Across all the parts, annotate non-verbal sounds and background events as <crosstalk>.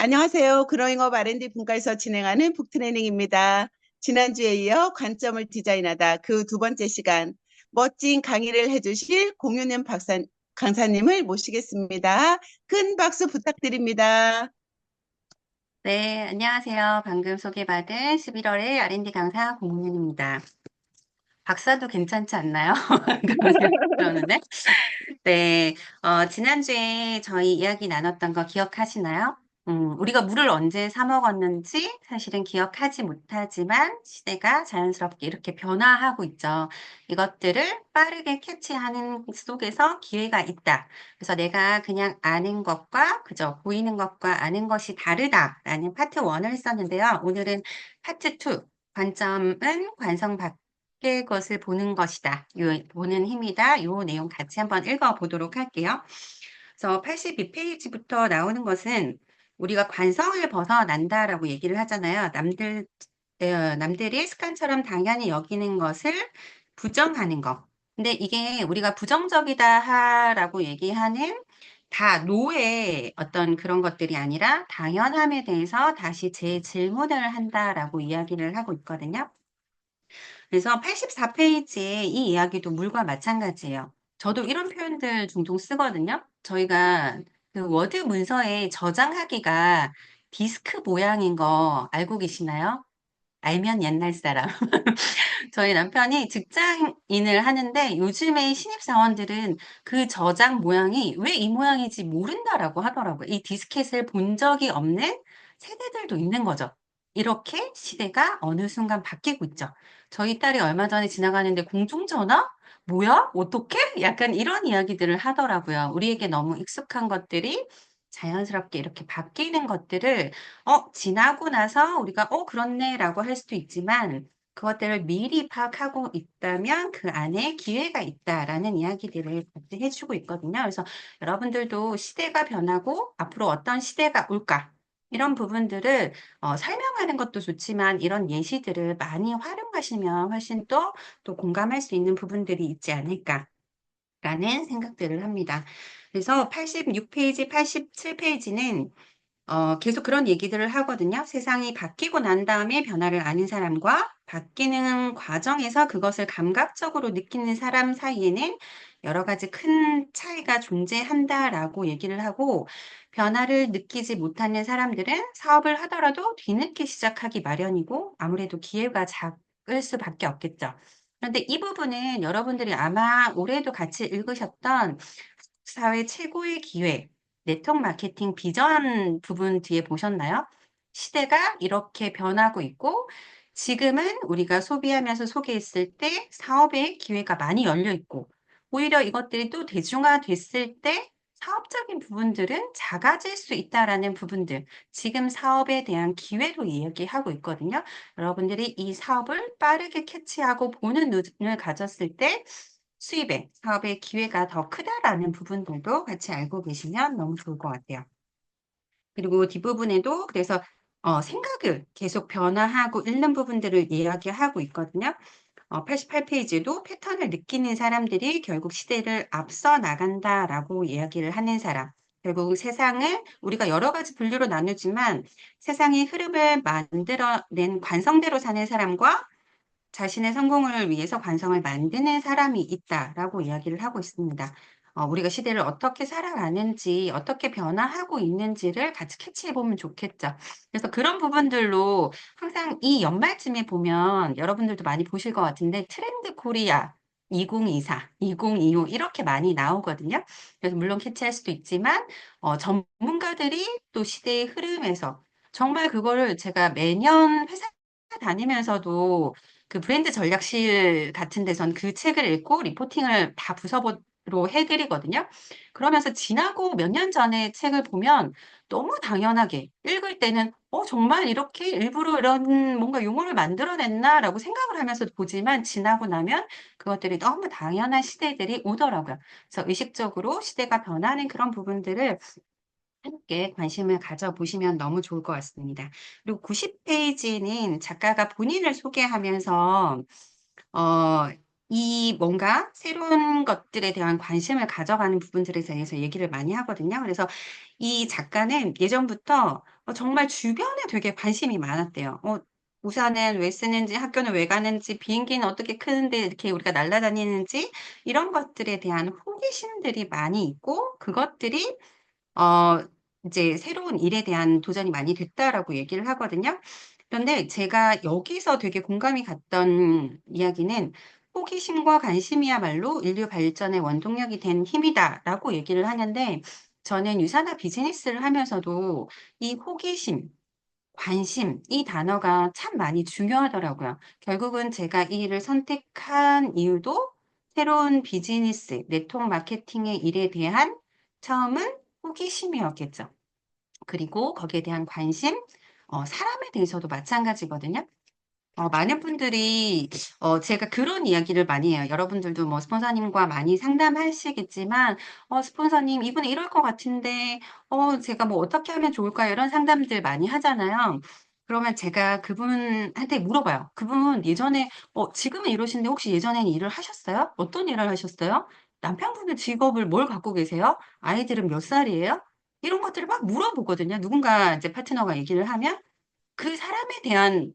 안녕하세요. 그로잉업 R&D 분과에서 진행하는 북트레이닝입니다. 지난주에 이어 관점을 디자인하다 그 두 번째 시간 멋진 강의를 해주실 공유님 박사, 강사님을 모시겠습니다. 큰 박수 부탁드립니다. 네, 안녕하세요. 방금 소개받은 11월의 R&D 강사 공윤입니다. 박사도 괜찮지 않나요? <laughs> 그러는데. 네, 어, 지난주에 저희 이야기 나눴던 거 기억하시나요? 음, 우리가 물을 언제 사 먹었는지 사실은 기억하지 못하지만 시대가 자연스럽게 이렇게 변화하고 있죠. 이것들을 빠르게 캐치하는 속에서 기회가 있다. 그래서 내가 그냥 아는 것과 그저 보이는 것과 아는 것이 다르다라는 파트 1을 했었는데요. 오늘은 파트 2, 관점은 관성 밖의 것을 보는 것이다. 요, 보는 힘이다. 요 내용 같이 한번 읽어보도록 할게요. 그래서 82페이지부터 나오는 것은 우리가 관성을 벗어난다라고 얘기를 하잖아요. 남들, 어, 남들이 습관처럼 당연히 여기는 것을 부정하는 것. 근데 이게 우리가 부정적이다라고 얘기하는 다 노의 어떤 그런 것들이 아니라 당연함에 대해서 다시 재질문을 한다라고 이야기를 하고 있거든요. 그래서 84페이지에 이 이야기도 물과 마찬가지예요. 저도 이런 표현들 종종 쓰거든요. 저희가 그 워드 문서에 저장하기가 디스크 모양인 거 알고 계시나요? 알면 옛날 사람. <laughs> 저희 남편이 직장인을 하는데 요즘에 신입사원들은 그 저장 모양이 왜 이 모양인지 모른다라고 하더라고요. 이 디스켓을 본 적이 없는 세대들도 있는 거죠. 이렇게 시대가 어느 순간 바뀌고 있죠. 저희 딸이 얼마 전에 지나가는데 공중전화? 뭐야? 어떻게? 약간 이런 이야기들을 하더라고요. 우리에게 너무 익숙한 것들이 자연스럽게 이렇게 바뀌는 것들을 어, 지나고 나서 우리가 어, 그렇네라고 할 수도 있지만 그것들을 미리 파악하고 있다면 그 안에 기회가 있다라는 이야기들을 같이 해주고 있거든요. 그래서 여러분들도 시대가 변하고 앞으로 어떤 시대가 올까? 이런 부분들을 어, 설명하는 것도 좋지만 이런 예시들을 많이 활용하시면 훨씬 또, 또 공감할 수 있는 부분들이 있지 않을까라는 생각들을 합니다. 그래서 86페이지, 87페이지는 어, 계속 그런 얘기들을 하거든요. 세상이 바뀌고 난 다음에 변화를 아는 사람과 바뀌는 과정에서 그것을 감각적으로 느끼는 사람 사이에는 여러 가지 큰 차이가 존재한다라고 얘기를 하고 변화를 느끼지 못하는 사람들은 사업을 하더라도 뒤늦게 시작하기 마련이고 아무래도 기회가 작을 수밖에 없겠죠. 그런데 이 부분은 여러분들이 아마 올해도 같이 읽으셨던 사회 최고의 기회, 네트워크 마케팅 비전 부분 뒤에 보셨나요? 시대가 이렇게 변하고 있고 지금은 우리가 소비하면서 소개했을 때 사업의 기회가 많이 열려 있고 오히려 이것들이 또 대중화됐을 때 사업적인 부분들은 작아질 수 있다라는 부분들, 지금 사업에 대한 기회로 이야기하고 있거든요. 여러분들이 이 사업을 빠르게 캐치하고 보는 눈을 가졌을 때 수입에, 사업의 기회가 더 크다라는 부분들도 같이 알고 계시면 너무 좋을 것 같아요. 그리고 뒷부분에도 그래서 어, 생각을 계속 변화하고 읽는 부분들을 이야기하고 있거든요. 어, 88페이지도 패턴을 느끼는 사람들이 결국 시대를 앞서 나간다라고 이야기를 하는 사람. 결국 세상을 우리가 여러 가지 분류로 나누지만 세상의 흐름을 만들어낸 관성대로 사는 사람과 자신의 성공을 위해서 관성을 만드는 사람이 있다라고 이야기를 하고 있습니다. 어, 우리가 시대를 어떻게 살아가는지, 어떻게 변화하고 있는지를 같이 캐치해 보면 좋겠죠. 그래서 그런 부분들로 항상 이 연말쯤에 보면 여러분들도 많이 보실 것 같은데 트렌드 코리아 2024, 2025 이렇게 많이 나오거든요. 그래서 물론 캐치할 수도 있지만 어, 전문가들이 또 시대의 흐름에서 정말 그거를 제가 매년 회사 다니면서도 그 브랜드 전략실 같은 데선 그 책을 읽고 리포팅을 다 부서로 해드리거든요. 그러면서 지나고 몇 년 전에 책을 보면 너무 당연하게 읽을 때는 어, 정말 이렇게 일부러 이런 뭔가 용어를 만들어냈나라고 생각을 하면서 보지만 지나고 나면 그것들이 너무 당연한 시대들이 오더라고요. 그래서 의식적으로 시대가 변하는 그런 부분들을 함께 관심을 가져보시면 너무 좋을 것 같습니다. 그리고 90페이지는 작가가 본인을 소개하면서 어, 이 뭔가 새로운 것들에 대한 관심을 가져가는 부분들에 대해서 얘기를 많이 하거든요. 그래서 이 작가는 예전부터 어, 정말 주변에 되게 관심이 많았대요. 어, 우산은 왜 쓰는지, 학교는 왜 가는지, 비행기는 어떻게 크는데 이렇게 우리가 날아다니는지, 이런 것들에 대한 호기심들이 많이 있고, 그것들이, 어, 이제 새로운 일에 대한 도전이 많이 됐다라고 얘기를 하거든요. 그런데 제가 여기서 되게 공감이 갔던 이야기는 호기심과 관심이야말로 인류 발전의 원동력이 된 힘이다라고 얘기를 하는데, 저는 유산화 비즈니스를 하면서도 이 호기심, 관심, 이 단어가 참 많이 중요하더라고요. 결국은 제가 이 일을 선택한 이유도 새로운 비즈니스, 네트워크 마케팅의 일에 대한 처음은 호기심이었겠죠. 그리고 거기에 대한 관심, 어, 사람에 대해서도 마찬가지거든요. 어, 많은 분들이, 어, 제가 그런 이야기를 많이 해요. 여러분들도 뭐 스폰서님과 많이 상담하시겠지만, 어, 스폰서님, 이분이 이럴 것 같은데, 어, 제가 뭐 어떻게 하면 좋을까요? 이런 상담들 많이 하잖아요. 그러면 제가 그분한테 물어봐요. 그분 예전에, 어, 지금은 이러시는데 혹시 예전에는 일을 하셨어요? 어떤 일을 하셨어요? 남편분의 직업을 뭘 갖고 계세요? 아이들은 몇 살이에요? 이런 것들을 막 물어보거든요. 누군가 이제 파트너가 얘기를 하면 그 사람에 대한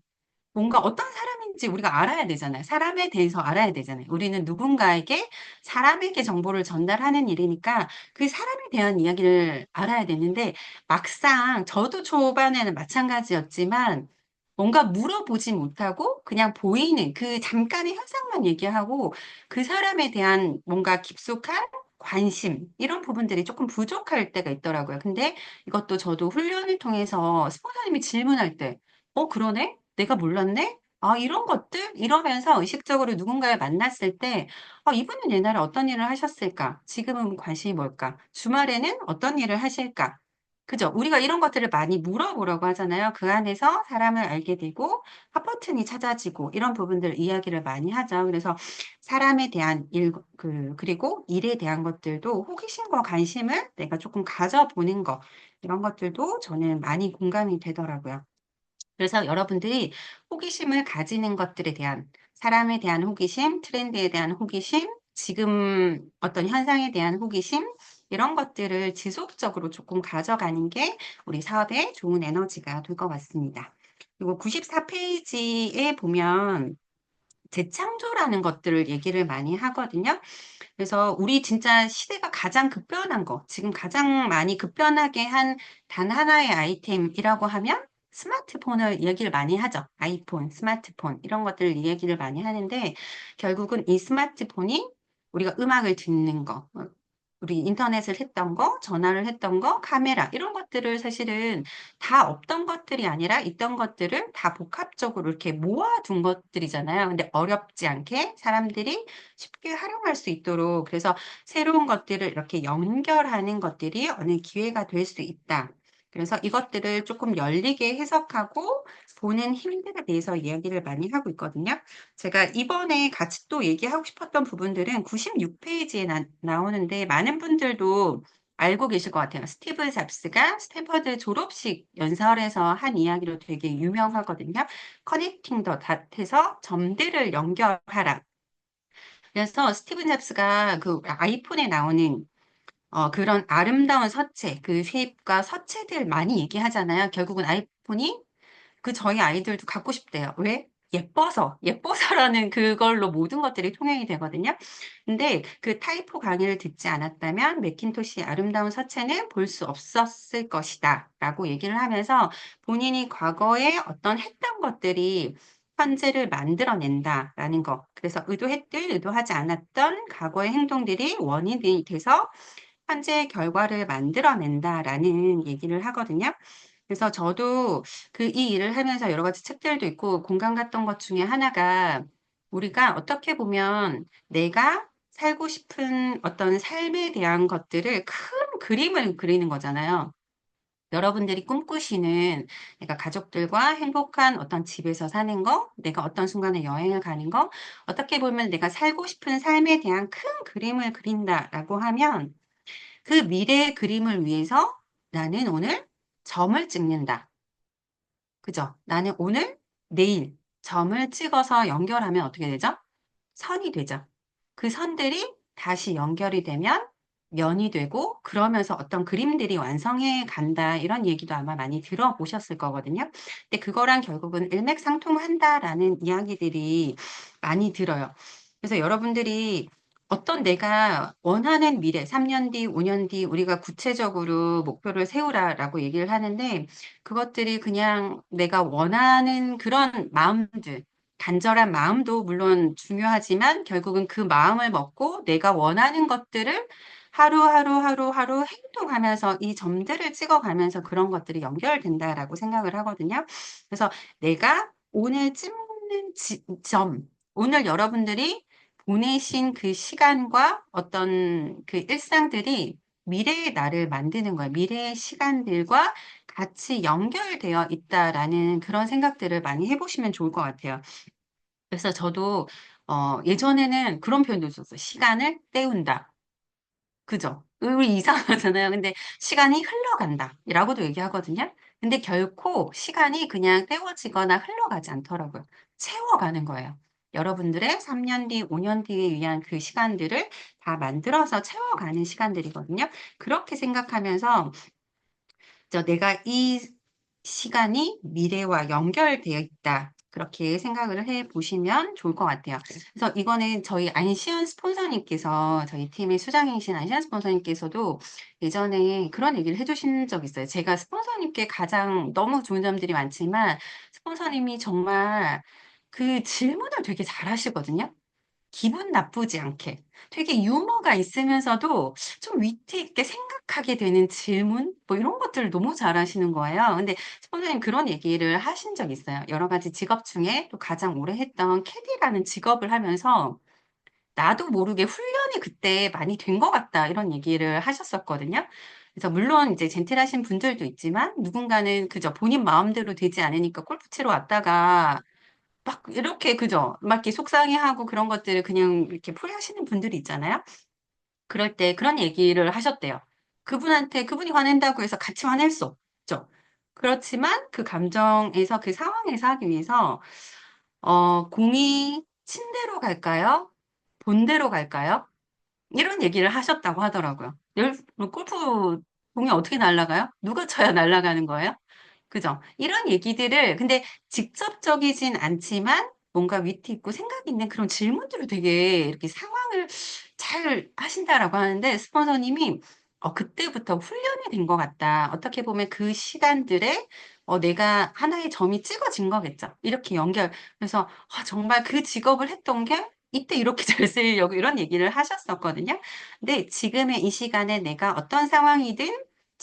뭔가 어떤 사람인지 우리가 알아야 되잖아요. 사람에 대해서 알아야 되잖아요. 우리는 누군가에게 사람에게 정보를 전달하는 일이니까 그 사람에 대한 이야기를 알아야 되는데 막상 저도 초반에는 마찬가지였지만 뭔가 물어보지 못하고 그냥 보이는 그 잠깐의 현상만 얘기하고 그 사람에 대한 뭔가 깊숙한 관심 이런 부분들이 조금 부족할 때가 있더라고요. 근데 이것도 저도 훈련을 통해서 스폰서님이 질문할 때 어, 그러네? 내가 몰랐네? 아, 이런 것들? 이러면서 의식적으로 누군가를 만났을 때, 아, 이분은 옛날에 어떤 일을 하셨을까? 지금은 관심이 뭘까? 주말에는 어떤 일을 하실까? 그죠? 우리가 이런 것들을 많이 물어보려고 하잖아요. 그 안에서 사람을 알게 되고, 파퍼튼이 찾아지고, 이런 부분들 이야기를 많이 하죠. 그래서 사람에 대한 일, 그, 그리고 일에 대한 것들도 호기심과 관심을 내가 조금 가져보는 거, 이런 것들도 저는 많이 공감이 되더라고요. 그래서 여러분들이 호기심을 가지는 것들에 대한 사람에 대한 호기심, 트렌드에 대한 호기심, 지금 어떤 현상에 대한 호기심, 이런 것들을 지속적으로 조금 가져가는 게 우리 사업에 좋은 에너지가 될 것 같습니다. 그리고 94페이지에 보면 재창조라는 것들을 얘기를 많이 하거든요. 그래서 우리 진짜 시대가 가장 급변한 거, 지금 가장 많이 급변하게 한 단 하나의 아이템이라고 하면 스마트폰을 이야기를 많이 하죠. 아이폰, 스마트폰 이런 것들을 이야기를 많이 하는데 결국은 이 스마트폰이 우리가 음악을 듣는 거, 어, 우리 인터넷을 했던 거, 전화를 했던 거, 카메라 이런 것들을 사실은 다 없던 것들이 아니라 있던 것들을 다 복합적으로 이렇게 모아둔 것들이잖아요. 근데 어렵지 않게 사람들이 쉽게 활용할 수 있도록 그래서 새로운 것들을 이렇게 연결하는 것들이 어느 기회가 될 수 있다. 그래서 이것들을 조금 열리게 해석하고 보는 힘들에 대해서 이야기를 많이 하고 있거든요. 제가 이번에 같이 또 얘기하고 싶었던 부분들은 96페이지에 나, 나오는데 많은 분들도 알고 계실 것 같아요. 스티브 잡스가 스탠퍼드 졸업식 연설에서 한 이야기로 되게 유명하거든요. 커넥팅 더 닷에서 점들을 연결하라. 그래서 스티븐 잡스가 그 아이폰에 나오는 어, 그런 아름다운 서체, 그 쉐입과 서체들 많이 얘기하잖아요. 결국은 아이폰이 그 저희 아이들도 갖고 싶대요. 왜? 예뻐서, 예뻐서라는 그걸로 모든 것들이 통용이 되거든요. 근데 그 타이포 강의를 듣지 않았다면 맥킨토시의 아름다운 서체는 볼 수 없었을 것이다. 라고 얘기를 하면서 본인이 과거에 어떤 했던 것들이 현재를 만들어낸다라는 거. 그래서 의도했든 의도하지 않았던 과거의 행동들이 원인이 돼서 현재의 결과를 만들어낸다라는 얘기를 하거든요. 그래서 저도 그 이 일을 하면서 여러 가지 책들도 있고 공감 갔던 것 중에 하나가 우리가 어떻게 보면 내가 살고 싶은 어떤 삶에 대한 것들을 큰 그림을 그리는 거잖아요. 여러분들이 꿈꾸시는 내가 가족들과 행복한 어떤 집에서 사는 거, 내가 어떤 순간에 여행을 가는 거, 어떻게 보면 내가 살고 싶은 삶에 대한 큰 그림을 그린다라고 하면 그 미래의 그림을 위해서 나는 오늘 점을 찍는다. 그죠? 나는 오늘, 내일 점을 찍어서 연결하면 어떻게 되죠? 선이 되죠. 그 선들이 다시 연결이 되면 면이 되고 그러면서 어떤 그림들이 완성해 간다 이런 얘기도 아마 많이 들어보셨을 거거든요. 근데 그거랑 결국은 일맥상통한다라는 이야기들이 많이 들어요. 그래서 여러분들이 어떤 내가 원하는 미래, 3년 뒤, 5년 뒤 우리가 구체적으로 목표를 세우라라고 얘기를 하는데 그것들이 그냥 내가 원하는 그런 마음들, 간절한 마음도 물론 중요하지만 결국은 그 마음을 먹고 내가 원하는 것들을 하루하루 하루하루 행동하면서 이 점들을 찍어가면서 그런 것들이 연결된다라고 생각을 하거든요. 그래서 내가 오늘 찍는 지- 점, 오늘 여러분들이 보내신 그 시간과 어떤 그 일상들이 미래의 나를 만드는 거예요. 미래의 시간들과 같이 연결되어 있다라는 그런 생각들을 많이 해보시면 좋을 것 같아요. 그래서 저도 어, 예전에는 그런 표현도 있었어요. 시간을 때운다. 그죠? 우리 이상하잖아요. 근데 시간이 흘러간다. 라고도 얘기하거든요. 근데 결코 시간이 그냥 때워지거나 흘러가지 않더라고요. 채워가는 거예요. 여러분들의 3년 뒤, 5년 뒤에 위한 그 시간들을 다 만들어서 채워가는 시간들이거든요. 그렇게 생각하면서 저 내가 이 시간이 미래와 연결되어 있다. 그렇게 생각을 해 보시면 좋을 것 같아요. 그래서 이거는 저희 안시현 스폰서님께서 저희 팀의 수장이신 안시현 스폰서님께서도 예전에 그런 얘기를 해주신 적 있어요. 제가 스폰서님께 가장 너무 좋은 점들이 많지만 스폰서님이 정말 그 질문을 되게 잘하시거든요. 기분 나쁘지 않게 되게 유머가 있으면서도 좀 위트 있게 생각하게 되는 질문 뭐 이런 것들을 너무 잘하시는 거예요. 근데 선생님 그런 얘기를 하신 적 있어요. 여러 가지 직업 중에 또 가장 오래 했던 캐디라는 직업을 하면서 나도 모르게 훈련이 그때 많이 된 것 같다 이런 얘기를 하셨었거든요. 그래서 물론 이제 젠틀하신 분들도 있지만 누군가는 그저 본인 마음대로 되지 않으니까 골프 치러 왔다가 막 이렇게 그죠? 막 이렇게 속상해하고 그런 것들을 그냥 이렇게 포기하시는 분들이 있잖아요. 그럴 때 그런 얘기를 하셨대요. 그분한테 그분이 화낸다고 해서 같이 화낼 수 없죠. 그렇지만 그 감정에서 그 상황에서 하기 위해서 어, 공이 친대로 갈까요? 본대로 갈까요? 이런 얘기를 하셨다고 하더라고요. 골프 공이 어떻게 날아가요? 누가 쳐야 날아가는 거예요? 그죠? 이런 얘기들을 근데 직접적이진 않지만 뭔가 위트 있고 생각 있는 그런 질문들을 되게 이렇게 상황을 잘 하신다라고 하는데 스폰서님이 어, 그때부터 훈련이 된 것 같다. 어떻게 보면 그 시간들에 어, 내가 하나의 점이 찍어진 거겠죠. 이렇게 연결. 그래서 아, 정말 그 직업을 했던 게 이때 이렇게 <laughs> 잘 쓰이려고 이런 얘기를 하셨었거든요. 근데 지금의 이 시간에 내가 어떤 상황이든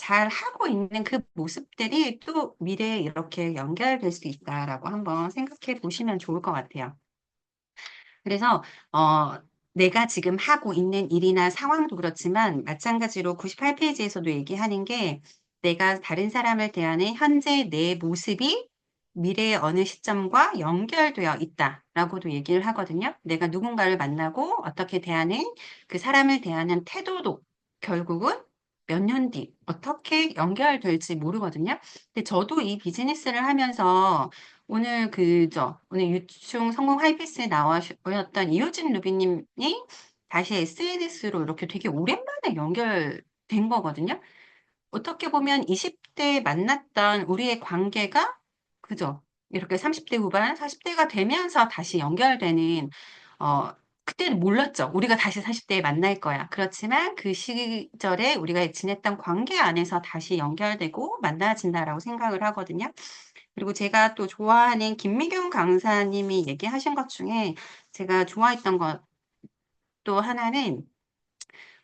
잘 하고 있는 그 모습들이 또 미래에 이렇게 연결될 수 있다라고 한번 생각해 보시면 좋을 것 같아요. 그래서 어, 내가 지금 하고 있는 일이나 상황도 그렇지만 마찬가지로 98페이지에서도 얘기하는 게 내가 다른 사람을 대하는 현재 내 모습이 미래의 어느 시점과 연결되어 있다라고도 얘기를 하거든요. 내가 누군가를 만나고 어떻게 대하는 그 사람을 대하는 태도도 결국은 몇 년 뒤 어떻게 연결될지 모르거든요. 근데 저도 이 비즈니스를 하면서 오늘 그저 오늘 유충 성공 하이패스에 나와셨던 이효진 루비님이 다시 SNS로 이렇게 되게 오랜만에 연결된 거거든요. 어떻게 보면 20대 만났던 우리의 관계가 그죠? 이렇게 30대 후반, 40대가 되면서 다시 연결되는 어 그때는 몰랐죠. 우리가 다시 40대에 만날 거야. 그렇지만 그 시절에 우리가 지냈던 관계 안에서 다시 연결되고 만나진다라고 생각을 하거든요. 그리고 제가 또 좋아하는 김미경 강사님이 얘기하신 것 중에 제가 좋아했던 것 또 하나는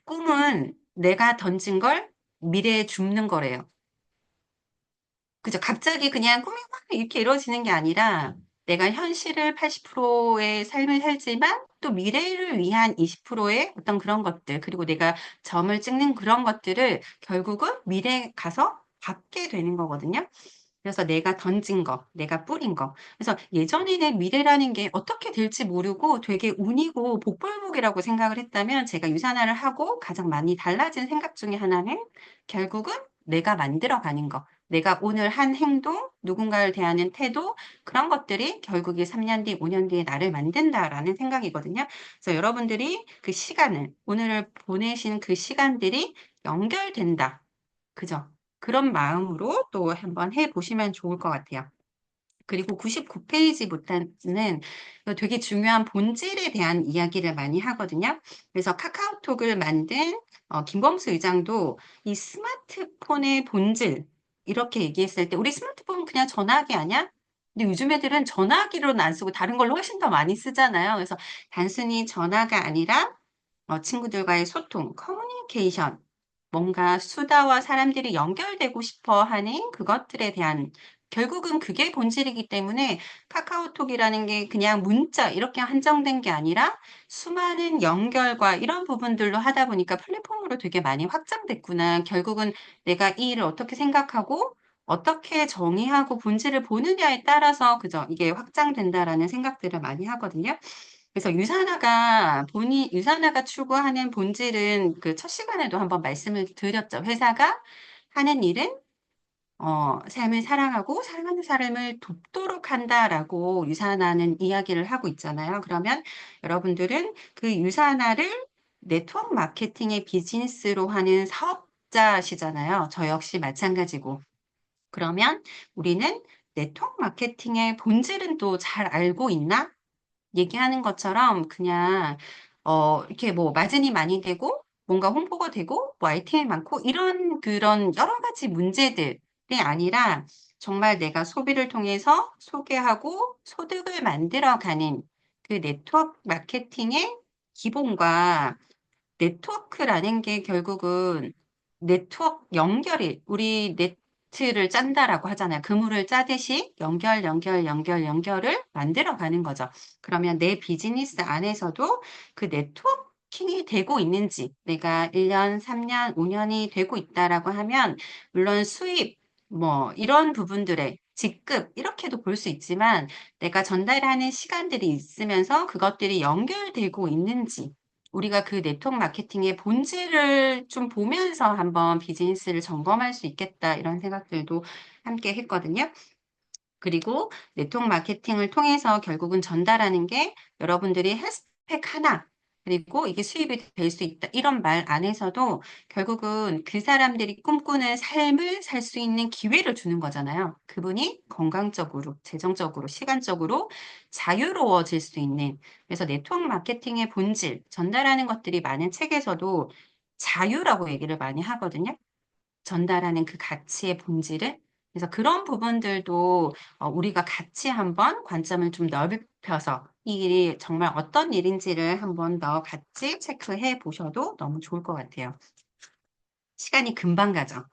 꿈은 내가 던진 걸 미래에 줍는 거래요. 그죠? 갑자기 그냥 꿈이 확 이렇게 이루어지는 게 아니라 내가 현실을 80%의 삶을 살지만 또 미래를 위한 20%의 어떤 그런 것들, 그리고 내가 점을 찍는 그런 것들을 결국은 미래에 가서 받게 되는 거거든요. 그래서 내가 던진 거, 내가 뿌린 거. 그래서 예전에는 미래라는 게 어떻게 될지 모르고 되게 운이고 복불복이라고 생각을 했다면 제가 유산화를 하고 가장 많이 달라진 생각 중에 하나는 결국은 내가 만들어가는 거. 내가 오늘 한 행동, 누군가를 대하는 태도, 그런 것들이 결국에 3년 뒤, 5년 뒤에 나를 만든다라는 생각이거든요. 그래서 여러분들이 그 시간을, 오늘을 보내신 그 시간들이 연결된다. 그죠? 그런 마음으로 또 한번 해보시면 좋을 것 같아요. 그리고 99페이지부터는 되게 중요한 본질에 대한 이야기를 많이 하거든요. 그래서 카카오톡을 만든 어, 김범수 의장도 이 스마트폰의 본질 이렇게 얘기했을 때 우리 스마트폰 그냥 전화기 아니야? 근데 요즘 애들은 전화기로는 안 쓰고 다른 걸로 훨씬 더 많이 쓰잖아요. 그래서 단순히 전화가 아니라 어, 친구들과의 소통, 커뮤니케이션, 뭔가 수다와 사람들이 연결되고 싶어 하는 그것들에 대한 결국은 그게 본질이기 때문에 카카오톡이라는 게 그냥 문자 이렇게 한정된 게 아니라 수많은 연결과 이런 부분들로 하다 보니까 플랫폼으로 되게 많이 확장됐구나. 결국은 내가 이 일을 어떻게 생각하고 어떻게 정의하고 본질을 보느냐에 따라서 그죠? 이게 확장된다라는 생각들을 많이 하거든요. 그래서 유산화가 본인 유산화가 추구하는 본질은 그 첫 시간에도 한번 말씀을 드렸죠. 회사가 하는 일은 어, 삶을 사랑하고 사랑하는 사람을 돕도록 한다라고 유산화는 이야기를 하고 있잖아요. 그러면 여러분들은 그 유산화를 네트워크 마케팅의 비즈니스로 하는 사업자시잖아요. 저 역시 마찬가지고. 그러면 우리는 네트워크 마케팅의 본질은 또 잘 알고 있나? 얘기하는 것처럼 그냥 어, 이렇게 뭐 마진이 많이 되고 뭔가 홍보가 되고 뭐 아이템이 많고 이런 그런 여러 가지 문제들이 아니라 정말 내가 소비를 통해서 소개하고 소득을 만들어가는 그 네트워크 마케팅의 기본과 네트워크라는 게 결국은 네트워크 연결이 우리 네트를 짠다라고 하잖아요. 그물을 짜듯이 연결, 연결, 연결, 연결을 만들어 가는 거죠. 그러면 내 비즈니스 안에서도 그 네트워킹이 되고 있는지 내가 1년, 3년, 5년이 되고 있다라고 하면 물론 수입 뭐 이런 부분들에 직급 이렇게도 볼 수 있지만 내가 전달하는 시간들이 있으면서 그것들이 연결되고 있는지 우리가 그 네트워크 마케팅의 본질을 좀 보면서 한번 비즈니스를 점검할 수 있겠다 이런 생각들도 함께 했거든요. 그리고 네트워크 마케팅을 통해서 결국은 전달하는 게 여러분들이 헬스팩 하나 그리고 이게 수입이 될 수 있다. 이런 말 안에서도 결국은 그 사람들이 꿈꾸는 삶을 살 수 있는 기회를 주는 거잖아요. 그분이 건강적으로, 재정적으로, 시간적으로 자유로워질 수 있는. 그래서 네트워크 마케팅의 본질, 전달하는 것들이 많은 책에서도 자유라고 얘기를 많이 하거든요. 전달하는 그 가치의 본질을. 그래서 그런 부분들도 어, 우리가 같이 한번 관점을 좀 넓 혀서 이 일이 정말 어떤 일인지를 한 번 더 같이 체크해 보셔도 너무 좋을 것 같아요. 시간이 금방 가죠.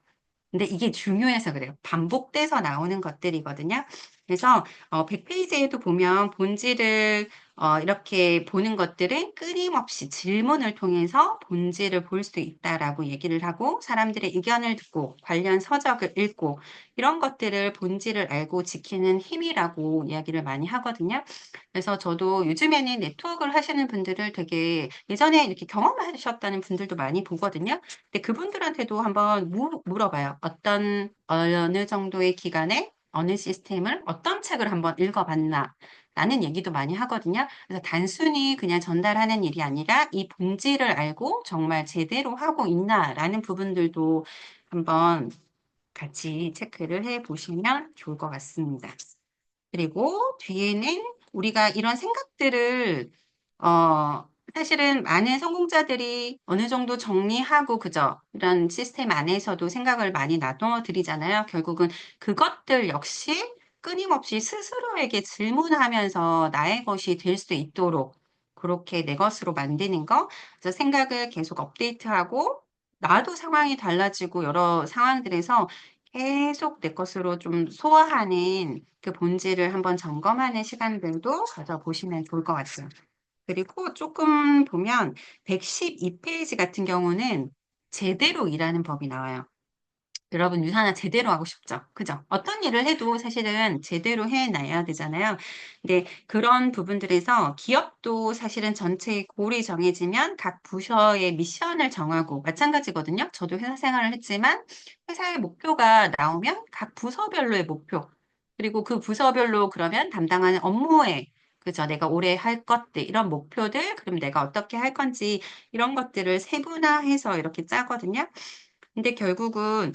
근데 이게 중요해서 그래요. 반복돼서 나오는 것들이거든요. 그래서 어, 100페이지에도 보면 본질을 어, 이렇게 보는 것들은 끊임없이 질문을 통해서 본질을 볼 수 있다라고 얘기를 하고 사람들의 의견을 듣고 관련 서적을 읽고 이런 것들을 본질을 알고 지키는 힘이라고 이야기를 많이 하거든요. 그래서 저도 요즘에는 네트워크를 하시는 분들을 되게 예전에 이렇게 경험하셨다는 분들도 많이 보거든요. 근데 그분들한테도 한번 물, 물어봐요. 어떤 어느 정도의 기간에 어느 시스템을 어떤 책을 한번 읽어봤나 라는 얘기도 많이 하거든요. 그래서 단순히 그냥 전달하는 일이 아니라 이 본질을 알고 정말 제대로 하고 있나라는 부분들도 한번 같이 체크를 해 보시면 좋을 것 같습니다. 그리고 뒤에는 우리가 이런 생각들을 어, 사실은 많은 성공자들이 어느 정도 정리하고 그죠? 이런 시스템 안에서도 생각을 많이 나눠 드리잖아요. 결국은 그것들 역시 끊임없이 스스로에게 질문하면서 나의 것이 될 수 있도록 그렇게 내 것으로 만드는 거. 그래서 생각을 계속 업데이트하고 나도 상황이 달라지고 여러 상황들에서 계속 내 것으로 좀 소화하는 그 본질을 한번 점검하는 시간들도 가져보시면 좋을 것 같아요. 그리고 조금 보면 112페이지 같은 경우는 제대로 일하는 법이 나와요. 여러분 유산화 제대로 하고 싶죠? 그죠? 어떤 일을 해도 사실은 제대로 해놔야 되잖아요. 근데 그런 부분들에서 기업도 사실은 전체의 골이 정해지면 각 부서의 미션을 정하고 마찬가지거든요. 저도 회사 생활을 했지만 회사의 목표가 나오면 각 부서별로의 목표 그리고 그 부서별로 그러면 담당하는 업무에 그죠? 내가 올해 할 것들, 이런 목표들, 그럼 내가 어떻게 할 건지 이런 것들을 세분화해서 이렇게 짜거든요. 근데 결국은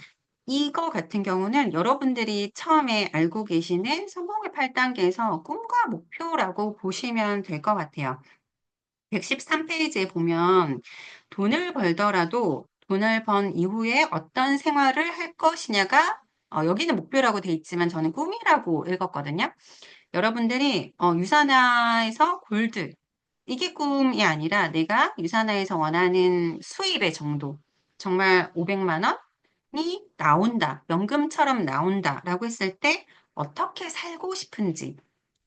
이거 같은 경우는 여러분들이 처음에 알고 계시는 성공의 8단계에서 꿈과 목표라고 보시면 될 것 같아요. 113페이지에 보면 돈을 벌더라도 돈을 번 이후에 어떤 생활을 할 것이냐가 어, 여기는 목표라고 돼 있지만 저는 꿈이라고 읽었거든요. 여러분들이 어, 유산화에서 골드 이게 꿈이 아니라 내가 유산화에서 원하는 수입의 정도 정말 500만 원이 나온다 연금처럼 나온다라고 했을 때 어떻게 살고 싶은지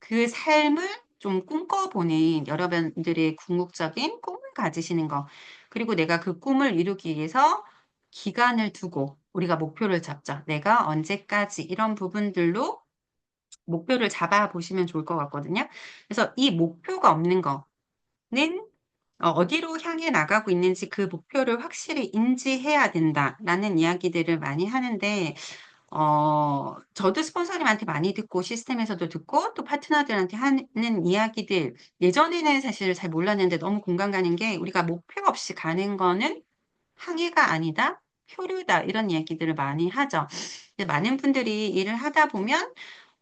그 삶을 좀 꿈꿔보는 여러분들의 궁극적인 꿈을 가지시는 거 그리고 내가 그 꿈을 이루기 위해서 기간을 두고 우리가 목표를 잡자 내가 언제까지 이런 부분들로 목표를 잡아 보시면 좋을 것 같거든요. 그래서 이 목표가 없는 거는 어, 어디로 향해 나가고 있는지 그 목표를 확실히 인지해야 된다라는 이야기들을 많이 하는데, 어, 저도 스폰서님한테 많이 듣고 시스템에서도 듣고 또 파트너들한테 하는 이야기들, 예전에는 사실 잘 몰랐는데 너무 공감 가는 게 우리가 목표 없이 가는 거는 항해가 아니다. 표류다 이런 얘기들을 많이 하죠. 많은 분들이 일을 하다 보면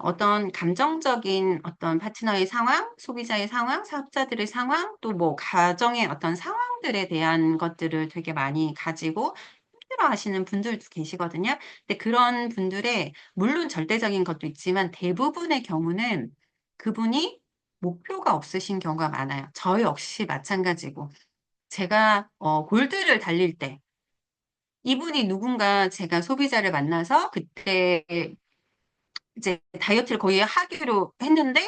어떤 감정적인 어떤 파트너의 상황, 소비자의 상황, 사업자들의 상황, 또 뭐 가정의 어떤 상황들에 대한 것들을 되게 많이 가지고 힘들어 하시는 분들도 계시거든요. 근데 그런 분들의 물론 절대적인 것도 있지만 대부분의 경우는 그분이 목표가 없으신 경우가 많아요. 저 역시 마찬가지고. 제가 어, 골드를 달릴 때 이분이 누군가 제가 소비자를 만나서 그때 이제 다이어트를 거의 하기로 했는데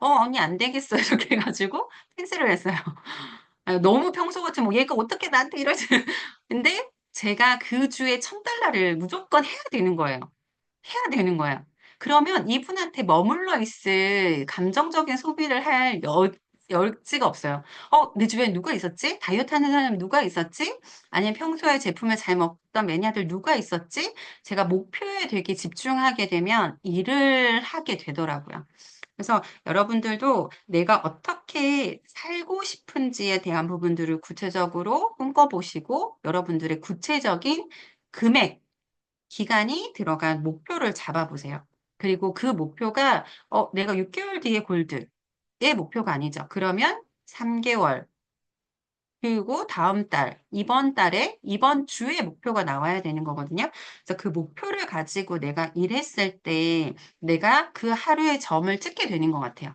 어 언니 안 되겠어 <laughs> 이렇게 해가지고 캔슬을 했어요. <laughs> 아, 너무 평소 같으면 뭐 얘가 어떻게 나한테 이러지? <laughs> 근데 제가 그 주에 천 달러를 무조건 해야 되는 거예요. 해야 되는 거야. 그러면 이분한테 머물러 있을 감정적인 소비를 할 여, 여지가 없어요. 어, 내 주변에 누가 있었지? 다이어트 하는 사람이 누가 있었지? 아니면 평소에 제품을 잘 먹던 매니아들 누가 있었지? 제가 목표에 되게 집중하게 되면 일을 하게 되더라고요. 그래서 여러분들도 내가 어떻게 살고 싶은지에 대한 부분들을 구체적으로 꿈꿔보시고 여러분들의 구체적인 금액, 기간이 들어간 목표를 잡아보세요. 그리고 그 목표가 어, 내가 6개월 뒤에 골드 의 목표가 아니죠. 그러면 3개월 그리고 다음 달, 이번 달에 이번 주에 목표가 나와야 되는 거거든요. 그래서 그 목표를 가지고 내가 일했을 때 내가 그 하루의 점을 찍게 되는 것 같아요.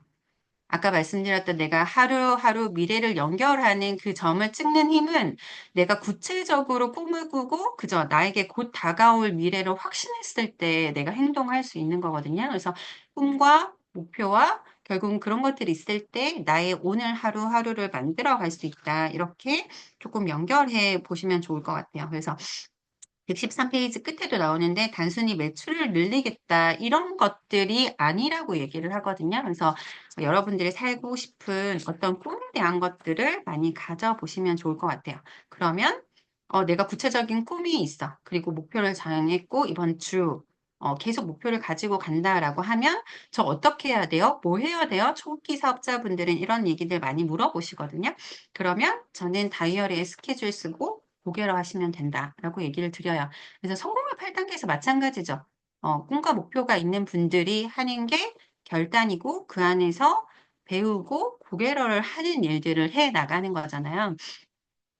아까 말씀드렸던 내가 하루하루 미래를 연결하는 그 점을 찍는 힘은 내가 구체적으로 꿈을 꾸고 그저 나에게 곧 다가올 미래를 확신했을 때 내가 행동할 수 있는 거거든요. 그래서 꿈과 목표와 결국은 그런 것들이 있을 때 나의 오늘 하루하루를 만들어 갈 수 있다. 이렇게 조금 연결해 보시면 좋을 것 같아요. 그래서 113페이지 끝에도 나오는데 단순히 매출을 늘리겠다 이런 것들이 아니라고 얘기를 하거든요. 그래서 여러분들이 살고 싶은 어떤 꿈에 대한 것들을 많이 가져보시면 좋을 것 같아요. 그러면 어, 내가 구체적인 꿈이 있어. 그리고 목표를 정했고 이번 주 어, 계속 목표를 가지고 간다라고 하면 저 어떻게 해야 돼요? 뭐 해야 돼요? 초기 사업자분들은 이런 얘기들 많이 물어보시거든요. 그러면 저는 다이어리에 스케줄 쓰고 고개로 하시면 된다라고 얘기를 드려요. 그래서 성공의 8단계에서 마찬가지죠. 어, 꿈과 목표가 있는 분들이 하는 게 결단이고 그 안에서 배우고 고개로를 하는 일들을 해 나가는 거잖아요.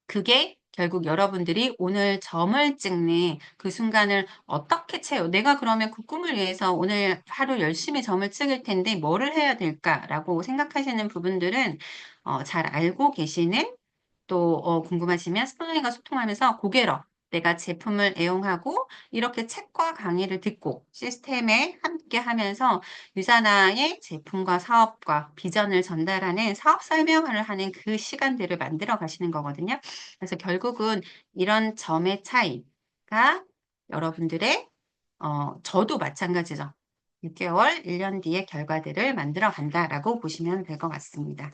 그게 결국 여러분들이 오늘 점을 찍는 그 순간을 어떻게 채워? 내가 그러면 그 꿈을 위해서 오늘 하루 열심히 점을 찍을 텐데 뭐를 해야 될까라고 생각하시는 부분들은 어, 잘 알고 계시는 또 어, 궁금하시면 스토너님과 소통하면서 고개로 내가 제품을 애용하고 이렇게 책과 강의를 듣고 시스템에 함께 하면서 유사나의 제품과 사업과 비전을 전달하는 사업 설명을 하는 그 시간들을 만들어 가시는 거거든요. 그래서 결국은 이런 점의 차이가 여러분들의 어, 저도 마찬가지죠. 6개월, 1년 뒤의 결과들을 만들어 간다라고 보시면 될 것 같습니다.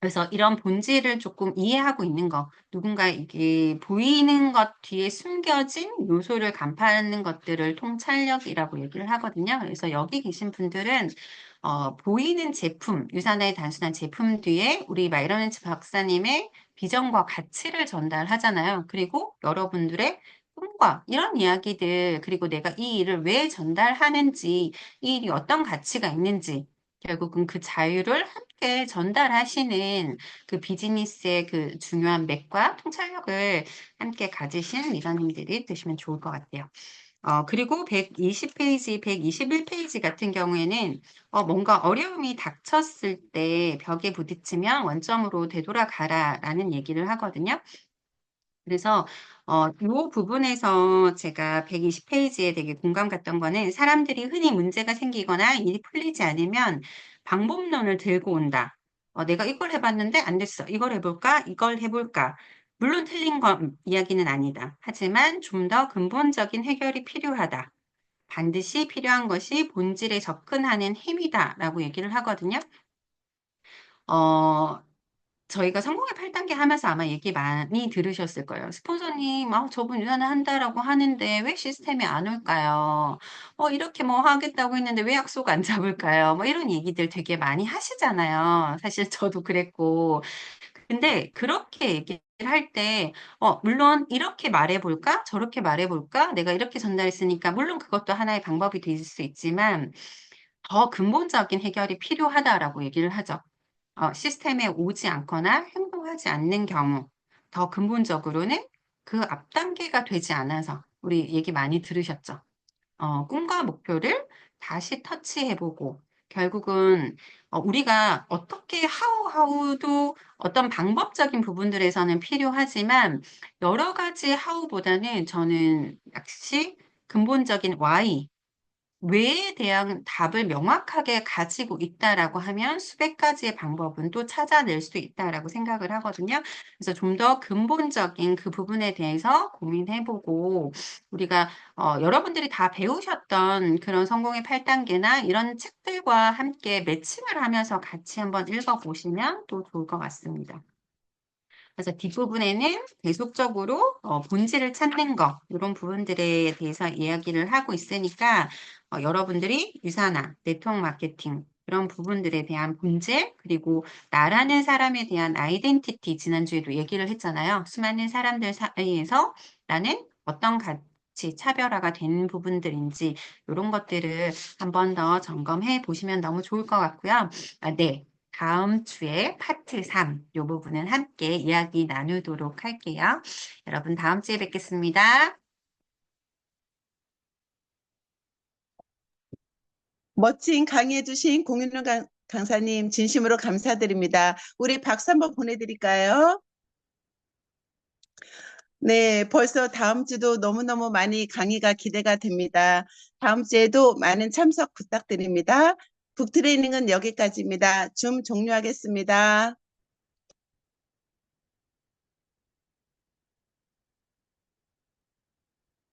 그래서 이런 본질을 조금 이해하고 있는 거, 누군가 이게 보이는 것 뒤에 숨겨진 요소를 간파하는 것들을 통찰력이라고 얘기를 하거든요. 그래서 여기 계신 분들은 어, 보이는 제품, 유산화의 단순한 제품 뒤에 우리 마이러렌츠 박사님의 비전과 가치를 전달하잖아요. 그리고 여러분들의 꿈과 이런 이야기들, 그리고 내가 이 일을 왜 전달하는지, 이 일이 어떤 가치가 있는지, 결국은 그 자유를 함께 전달하시는 그 비즈니스의 그 중요한 맥과 통찰력을 함께 가지신 리더님들이 되시면 좋을 것 같아요. 어, 그리고 120페이지, 121페이지 같은 경우에는 어, 뭔가 어려움이 닥쳤을 때 벽에 부딪히면 원점으로 되돌아가라 라는 얘기를 하거든요. 그래서 어, 이 부분에서 제가 120페이지에 되게 공감 갔던 거는 사람들이 흔히 문제가 생기거나 일이 풀리지 않으면 방법론을 들고 온다. 어, 내가 이걸 해봤는데 안 됐어. 이걸 해볼까? 이걸 해볼까? 물론 틀린 건 이야기는 아니다. 하지만 좀 더 근본적인 해결이 필요하다. 반드시 필요한 것이 본질에 접근하는 힘이다 라고 얘기를 하거든요. 어, 저희가 성공의 8단계 하면서 아마 얘기 많이 들으셨을 거예요. 스폰서님, 아, 저분 유산을 한다라고 하는데 왜 시스템이 안 올까요? 어, 이렇게 뭐 하겠다고 했는데 왜 약속 안 잡을까요? 뭐 이런 얘기들 되게 많이 하시잖아요. 사실 저도 그랬고. 근데 그렇게 얘기를 할 때, 어, 물론 이렇게 말해볼까? 저렇게 말해볼까? 내가 이렇게 전달했으니까, 물론 그것도 하나의 방법이 될 수 있지만, 더 근본적인 해결이 필요하다라고 얘기를 하죠. 어, 시스템에 오지 않거나 행동하지 않는 경우, 더 근본적으로는 그 앞 단계가 되지 않아서, 우리 얘기 많이 들으셨죠? 어, 꿈과 목표를 다시 터치해보고, 결국은 어, 우리가 어떻게 하우하우도 어떤 방법적인 부분들에서는 필요하지만 여러 가지 하우보다는 저는 역시 근본적인 why, 왜에 대한 답을 명확하게 가지고 있다라고 하면 수백 가지의 방법은 또 찾아낼 수 있다라고 생각을 하거든요. 그래서 좀 더 근본적인 그 부분에 대해서 고민해보고 우리가 어, 여러분들이 다 배우셨던 그런 성공의 8단계나 이런 책들과 함께 매칭을 하면서 같이 한번 읽어보시면 또 좋을 것 같습니다. 그래서 뒷부분에는 계속적으로 어, 본질을 찾는 것 이런 부분들에 대해서 이야기를 하고 있으니까 어, 여러분들이 유산화, 네트워크 마케팅 그런 부분들에 대한 본질 그리고 나라는 사람에 대한 아이덴티티 지난주에도 얘기를 했잖아요. 수많은 사람들 사이에서 나는 어떤 가치 차별화가 된 부분들인지 이런 것들을 한 번 더 점검해 보시면 너무 좋을 것 같고요. 아, 네. 다음 주에 파트 3, 이 부분은 함께 이야기 나누도록 할게요. 여러분, 다음 주에 뵙겠습니다. 멋진 강의해 주신 공윤호 강- 강사님 진심으로 감사드립니다. 우리 박수 한번 보내드릴까요? 네, 벌써 다음 주도 너무너무 많이 강의가 기대가 됩니다. 다음 주에도 많은 참석 부탁드립니다. 북트레이닝은 여기까지입니다. 줌 종료하겠습니다.